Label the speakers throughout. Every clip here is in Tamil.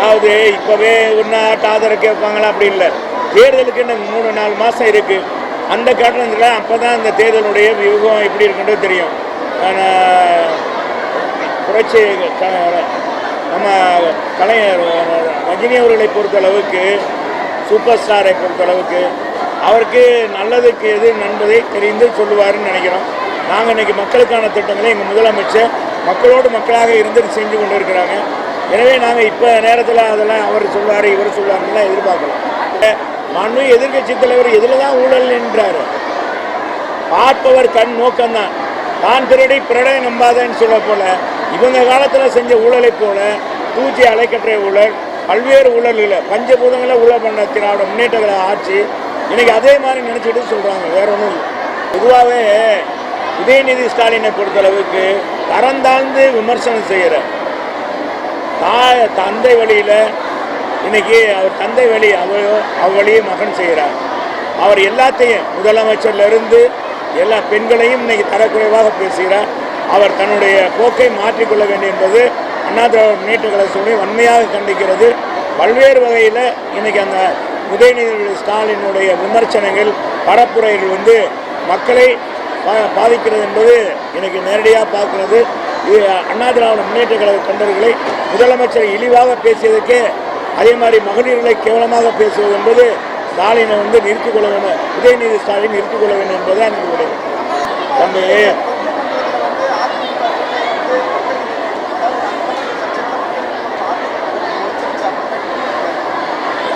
Speaker 1: அதாவது இப்போவே ஒன்றா ஆதரவு கேட்பாங்களா? அப்படி இல்லை. தேர்தலுக்கு இன்னும் மூணு நாலு மாதம் இருக்குது அந்த காரணத்தில் அப்போ தான் அந்த தேர்தலுடைய வியூகம் எப்படி இருக்குன்றது தெரியும். ஆனால் புரட்சி நம்ம கலைஞர் ரஜினி அவர்களை பொறுத்தளவுக்கு சூப்பர் ஸ்டாரை பொறுத்தளவுக்கு அவருக்கு நல்லதுக்கு எது நண்பதை தெரிந்து சொல்லுவார்னு நினைக்கிறோம். நாங்கள் இன்னைக்கு மக்களுக்கான திட்டங்களை எங்கள் முதலமைச்சர் மக்களோடு மக்களாக இருந்து செஞ்சு கொண்டு இருக்கிறாங்க எனவே நாங்கள் இப்போ நேரத்தில் அதெல்லாம் அவர் சொல்வார் இவர் சொல்வாருலாம் எதிர்பார்க்கலாம் மனு எதிர்க்கட்சி தலைவர் எதில் தான் ஊழல் என்றார் பார்ப்பவர் கண் நோக்கம்தான். தான் திருடி பிறடை நம்பாதன்னு சொல்ல போல இவங்க காலத்தில் செஞ்ச ஊழலை போல தூச்சி அலைக்கற்றை ஊழல் பல்வேறு ஊழல்களை பஞ்சபூதங்களை ஊழல் பண்ண திராவிட முன்னேற்றங்களை ஆட்சி இன்னைக்கு அதே மாதிரி நினச்சிட்டு சொல்கிறாங்க வேற ஒன்றும் இல்லை. பொதுவாகவே உதயநிதி ஸ்டாலினை பொறுத்தளவுக்கு தரம் தாழ்ந்து விமர்சனம் செய்கிற தாய் தந்தை வழியில் இன்னைக்கு அவர் தந்தை வழி அவையோ அவ்வழியே மகன் செய்கிறார். அவர் எல்லாத்தையும் முதலமைச்சர்ல இருந்து எல்லா பெண்களையும் இன்னைக்கு தரக்குறைவாக பேசுகிறார். அவர் தன்னுடைய போக்கை மாற்றிக்கொள்ள வேண்டும் என்பது அண்ணா திராவிட முன்னேற்ற கழகத்துடைய வன்மையாக கண்டிக்கிறது. பல்வேறு வகையில் இன்றைக்கி அந்த உதயநிதி ஸ்டாலினுடைய விமர்சனங்கள் பரப்புரைகள் வந்து மக்களை பா- பாதிக்கிறது என்பது எனக்கு நேரடியாக பார்க்கிறது. அண்ணா திராவிட முன்னேற்ற கழக தொண்டர்களை முதலமைச்சர் இழிவாக பேசியதற்கு அதே மாதிரி மகளிர்களை கேவலமாக பேசுவது என்பது ஸ்டாலினை வந்து நிறுத்திக் கொள்ள வேண்டும் உதயநிதி ஸ்டாலின் நிறுத்திக் கொள்ள வேண்டும் என்பதுதான் எனக்கு உடைய தம்பி.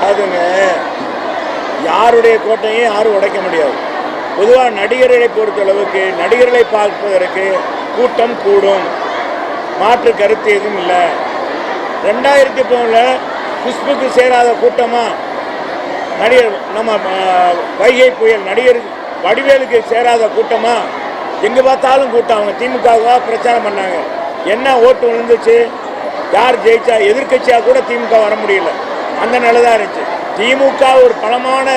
Speaker 1: அதுங்க யாருடைய கோட்டையும் யாரும் உடைக்க முடியாது. பொதுவாக நடிகர்களை பொறுத்தளவுக்கு நடிகர்களை பார்ப்பதற்கு கூட்டம் கூடும். மாற்று கருத்து எதுவும் இல்லை. ரெண்டாயிரத்தி பதினொன்றில் குஷ்புக்கு சேராத கூட்டமாக நடிகர் நம்ம வைகை புயல் நடிகர் வடிவேலுக்கு சேராத கூட்டமாக எங்கே பார்த்தாலும் கூட்டம். அவங்க திமுகவாக பிரச்சாரம் பண்ணாங்க. என்ன ஓட்டு விழுந்துச்சு? யார் ஜெயிச்சா? எதிர்க்கட்சியாக கூட திமுக வர முடியல. அந்த நிலை தான் இருந்துச்சு. திமுக ஒரு பலமான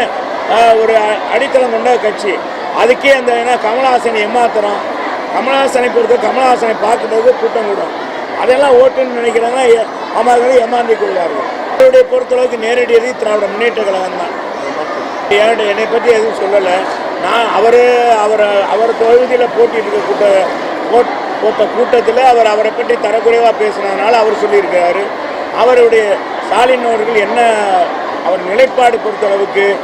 Speaker 1: ஒரு அடித்தளம் கொண்ட கட்சி. அதுக்கே அந்த ஏன்னா கமலஹாசனை ஏமாத்துறோம் கமலஹாசனை பொறுத்த கமலஹாசனை பார்க்கும்போது கூட்டம் கூடும். அதெல்லாம் ஓட்டுன்னு நினைக்கிறாங்க ஏ- அவர்கள் ஏமாந்து கொள்வார்கள். அவருடைய பொறுத்தளவுக்கு நேரடி எதிரி திராவிட முன்னேற்ற கழகம் தான். என்னை பற்றி எதுவும் சொல்லலை. நான் அவர் அவர் அவர் தொகுதியில் போட்டிட்டு கூட்ட போட் போட்ட கூட்டத்தில் அவர் அவரை பற்றி தரக்குறைவாக பேசுனதுனால அவர் சொல்லியிருக்கிறாரு. அவருடைய ஸ்டாலின் அவர்கள் என்ன அவர் நிலைப்பாடு பொறுத்தளவுக்கு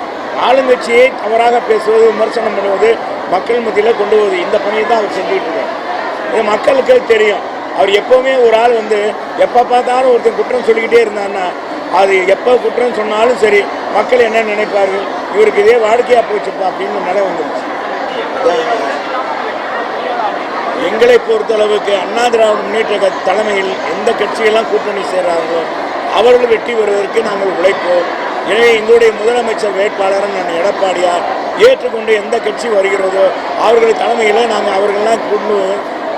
Speaker 1: ஆளுங்கட்சியை தவறாக பேசுவது விமர்சனம் பண்ணுவது மக்கள் மத்தியில் கொண்டு வருது இந்த பணியை தான் அவர் செஞ்சுக்கிட்டு இருக்கார். இது மக்களுக்கு தெரியும். அவர் எப்போவுமே ஒரு ஆள் வந்து எப்போ பார்த்தாலும் ஒருத்தர் குற்றம் சொல்லிக்கிட்டே இருந்தாருன்னா அது எப்போ குற்றம் சொன்னாலும் சரி மக்கள் என்ன நினைப்பார்கள்? இவருக்கு இதே வாடிக்கையாக போச்சுப்பா அப்படின்னு நிலை வந்துருச்சு. எங்களை பொறுத்தளவுக்கு அண்ணா திராவிட முன்னேற்ற தலைமையில் எந்த கட்சியெல்லாம் கூட்டணி சேர்றாங்களோ அவர்கள் வெற்றி பெறுவதற்கு நாங்கள் உழைப்போம். எனவே எங்களுடைய முதலமைச்சர் வேட்பாளர் நான் எடப்பாடியார். ஏற்றுக்கொண்டு எந்த கட்சி வருகிறதோ அவர்கள் தலைமையில் நாங்கள் அவர்களெல்லாம் கொண்டு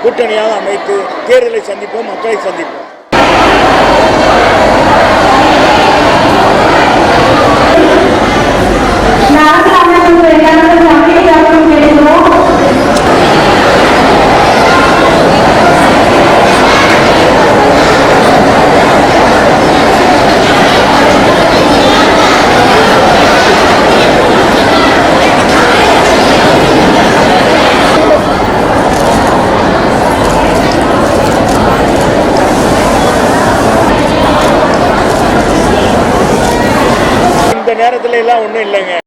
Speaker 1: கூட்டணியாக அமைத்து தேர்தலை சந்திப்போம் மக்களை சந்திப்போம். எல்லாம் ஒன்றும் இல்லைங்க.